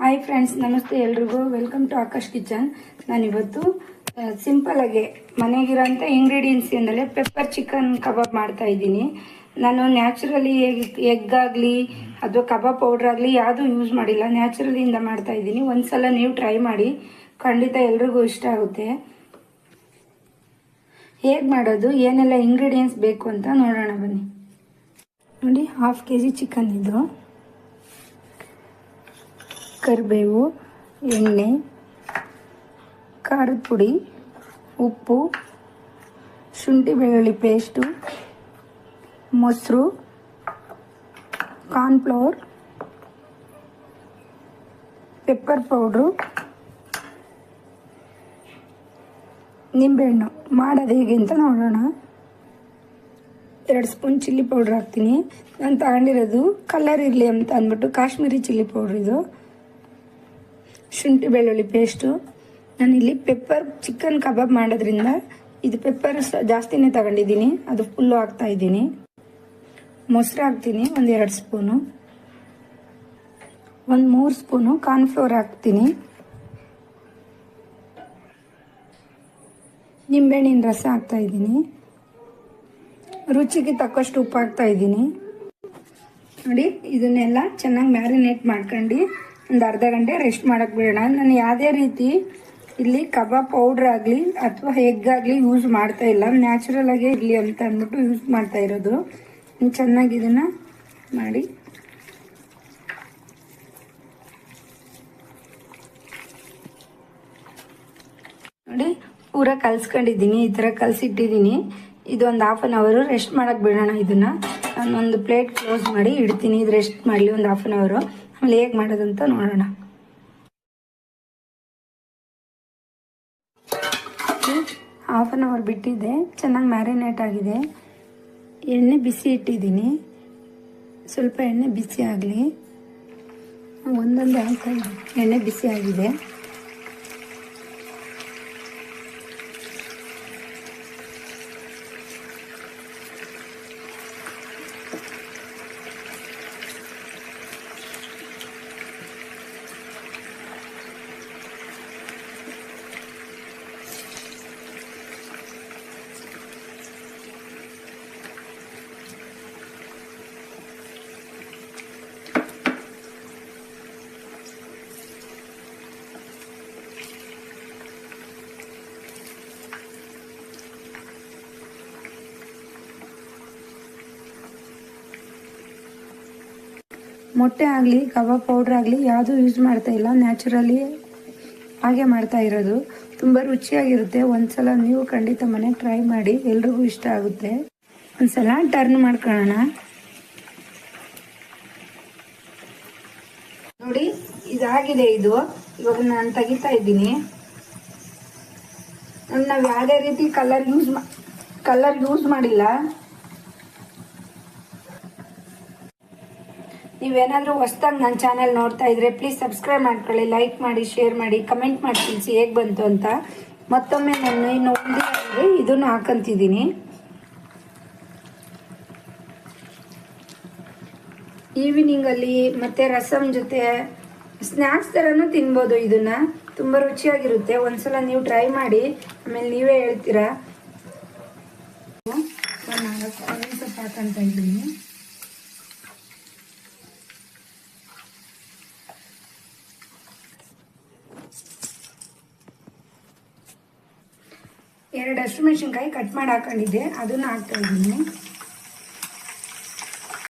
Hi friends ನಮಸ್ತೆ ಎಲ್ರಿಗೂ. Welcome to Akash kitchen ನಾನಿವತ್ತು ಸಿಂಪಲ್ ಆಗಿ ಮನೆಗಿರೋಂಥ ಇಂಗ್ರೀಡಿಯೆಂಟ್ಸ್ ಇಂದಲೇ ಪೆಪ್ಪರ್ ಚಿಕನ್ ಕಬಾಬ್ ಮಾಡ್ತಾ ಇದ್ದೀನಿ. ನಾನು ನ್ಯಾಚುರಲಿ ಎಗ್ ಎಗ್ ಆಗಲಿ ಅಥವಾ ಕಬಾಬ್ ಪೌಡ್ರ್ ಆಗಲಿ ಯಾವುದೂ ಯೂಸ್ ಮಾಡಿಲ್ಲ. ನ್ಯಾಚುರಲಿಂದ ಮಾಡ್ತಾ ಇದ್ದೀನಿ. ಒಂದ್ಸಲ ನೀವು ಟ್ರೈ ಮಾಡಿ, ಖಂಡಿತ ಎಲ್ರಿಗೂ ಇಷ್ಟ ಆಗುತ್ತೆ. ಹೇಗೆ ಮಾಡೋದು, ಏನೆಲ್ಲ ಇಂಗ್ರೀಡಿಯೆಂಟ್ಸ್ ಬೇಕು ಅಂತ ನೋಡೋಣ ಬನ್ನಿ. ನೋಡಿ ಹಾಫ್ ಕೆ ಜಿ ಚಿಕನ್ ಇದು. ಕರಿಬೇವು, ಎಣ್ಣೆ, ಖಾರದ ಪುಡಿ, ಉಪ್ಪು, ಶುಂಠಿ ಬೆಳ್ಳುಳ್ಳಿ ಪೇಸ್ಟು, ಮೊಸರು ಕಾರ್ನ್ಫ್ಲವರ್ ಪೆಪ್ಪರ್ ಪೌಡ್ರು, ನಿಂಬೆಹಣ್ಣು. ಮಾಡೋದು ಹೇಗೆ ಅಂತ ನೋಡೋಣ. ಎರಡು ಸ್ಪೂನ್ ಚಿಲ್ಲಿ ಪೌಡ್ರ್ ಹಾಕ್ತೀನಿ. ನಾನು ತಗೊಂಡಿರೋದು ಕಲರ್ ಇರಲಿ ಅಂತ ಅಂದ್ಬಿಟ್ಟು ಕಾಶ್ಮೀರಿ ಚಿಲ್ಲಿ ಪೌಡ್ರ್ ಇದು. ಶುಂಠಿ ಬೆಳ್ಳುಳ್ಳಿ ಪೇಸ್ಟು ನಾನಿಲ್ಲಿ ಪೆಪ್ಪರ್ ಚಿಕನ್ ಕಬಾಬ್ ಮಾಡೋದ್ರಿಂದ ಇದು ಪೆಪ್ಪರ್ ಜಾಸ್ತಿನೇ ತಗೊಂಡಿದ್ದೀನಿ. ಅದು ಫುಲ್ಲು ಹಾಕ್ತಾ ಇದ್ದೀನಿ. ಮೊಸರು ಹಾಕ್ತೀನಿ, ಒಂದು ಎರಡು ಸ್ಪೂನು ಒಂದು ಮೂರು ಸ್ಪೂನು ಕಾರ್ನ್ಫ್ಲೋರ್ ಹಾಕ್ತೀನಿ. ನಿಂಬೆಹಣ್ಣಿನ ರಸ ಹಾಕ್ತಾ ಇದ್ದೀನಿ. ರುಚಿಗೆ ತಕ್ಕಷ್ಟು ಉಪ್ಪು ಹಾಕ್ತಾ ಇದ್ದೀನಿ. ನೋಡಿ, ಇದನ್ನೆಲ್ಲ ಚೆನ್ನಾಗಿ ಮ್ಯಾರಿನೇಟ್ ಮಾಡ್ಕೊಂಡು ಒಂದು ಅರ್ಧ ಗಂಟೆ ರೆಸ್ಟ್ ಮಾಡಕ್ಕೆ ಬಿಡೋಣ. ನಾನು ಯಾವುದೇ ರೀತಿ ಇಲ್ಲಿ ಕಬಾಬ್ ಪೌಡ್ರ್ ಆಗಲಿ ಅಥವಾ ಎಗ್ ಆಗಲಿ ಯೂಸ್ ಮಾಡ್ತಾ ಇಲ್ಲ. ನ್ಯಾಚುರಲ್ ಆಗೇ ಇರಲಿ ಅಂತ ಅಂದ್ಬಿಟ್ಟು ಯೂಸ್ ಮಾಡ್ತಾ ಇರೋದು. ಚೆನ್ನಾಗಿ ಇದನ್ನು ಮಾಡಿ. ನೋಡಿ, ಪೂರ ಕಲ್ಸ್ಕೊಂಡಿದ್ದೀನಿ. ಈ ಥರ ಕಲಸಿಟ್ಟಿದ್ದೀನಿ. ಇದು ಒಂದು ಹಾಫ್ ಆನ್ ಅವರು ರೆಸ್ಟ್ ಮಾಡಕ್ಕೆ ಬಿಡೋಣ ಇದನ್ನು. ನಾನೊಂದು ಪ್ಲೇಟ್ ಕ್ಲೋಸ್ ಮಾಡಿ ಇಡ್ತೀನಿ. ಇದು ರೆಸ್ಟ್ ಮಾಡಲಿ ಒಂದು ಹಾಫ್ ಆನ್ ಅವರು ಆಮೇಲೆ ಹೇಗೆ ಮಾಡೋದಂತ ನೋಡೋಣ. ಹಾಫ್ ಆನ್ ಅವರ್ ಬಿಟ್ಟಿದ್ದೆ ಚೆನ್ನಾಗಿ ಮ್ಯಾರಿನೇಟ್ ಆಗಿದೆ. ಎಣ್ಣೆ ಬಿಸಿ ಇಟ್ಟಿದ್ದೀನಿ. ಸ್ವಲ್ಪ ಎಣ್ಣೆ ಬಿಸಿ ಆಗಲಿ. ಒಂದೊಂದು ಹಾಕಿ ಎಣ್ಣೆ ಬಿಸಿ ಆಗಿದೆ. ಮೊಟ್ಟೆ ಆಗಲಿ, ಕಬಾಬ್ ಪೌಡ್ರ್ ಆಗಲಿ ಯಾವುದೂ ಯೂಸ್ ಮಾಡ್ತಾ ಇಲ್ಲ. ನ್ಯಾಚುರಲಿ ಹಾಗೆ ಮಾಡ್ತಾ ಇರೋದು. ತುಂಬ ರುಚಿಯಾಗಿರುತ್ತೆ. ಒಂದ್ಸಲ ನೀವು ಖಂಡಿತ ಮನೆಗೆ ಟ್ರೈ ಮಾಡಿ ಎಲ್ರಿಗೂ ಇಷ್ಟ ಆಗುತ್ತೆ. ಒಂದ್ಸಲ ಟರ್ನ್ ಮಾಡ್ಕೊಳ್ಳೋಣ. ನೋಡಿ, ಇದಾಗಿದೆ ಇದು. ಇವಾಗ ನಾನು ತೆಗಿತಾ ಇದ್ದೀನಿ. ನಾವು ಯಾವುದೇ ರೀತಿ ಕಲರ್ ಯೂಸ್ ಕಲರ್ ಯೂಸ್ ಮಾಡಿಲ್ಲ. ನೀವೇನಾದರೂ ಹೊಸ್ದಾಗಿ ನನ್ನ ಚಾನೆಲ್ ನೋಡ್ತಾ ಇದ್ರೆ ಪ್ಲೀಸ್ ಸಬ್ಸ್ಕ್ರೈಬ್ ಮಾಡ್ಕೊಳ್ಳಿ ಲೈಕ್ ಮಾಡಿ ಶೇರ್ ಮಾಡಿ ಕಮೆಂಟ್ ಮಾಡಿ ತಿಳಿಸಿ ಹೇಗೆ ಬಂತು ಅಂತ. ಮತ್ತೊಮ್ಮೆ ನಾನು ಇನ್ನು ಉಳಿದಿದೆ ಇದನ್ನು ಹಾಕಂತಿದ್ದೀನಿ. ಈವ್ನಿಂಗಲ್ಲಿ ಮತ್ತು ರಸಮ್ ಜೊತೆ ಸ್ನ್ಯಾಕ್ಸ್ ಥರನೂ ತಿನ್ಬೋದು ಇದನ್ನು. ತುಂಬ ರುಚಿಯಾಗಿರುತ್ತೆ. ಒಂದ್ಸಲ ನೀವು ಟ್ರೈ ಮಾಡಿ, ಆಮೇಲೆ ನೀವೇ ಹೇಳ್ತೀರಾ? ನಾನು ಸ್ವಲ್ಪ ಹಾಕಂತ ಇದ್ದೀನಿ. ಎರಡು ಹಸಿಮೆಣ್ಸಿನ್ಕಾಯಿ ಕಟ್ ಮಾಡಿ ಹಾಕೊಂಡಿದ್ದೆ ಅದನ್ನು ಹಾಕ್ತಾ ಇದ್ದೀನಿ.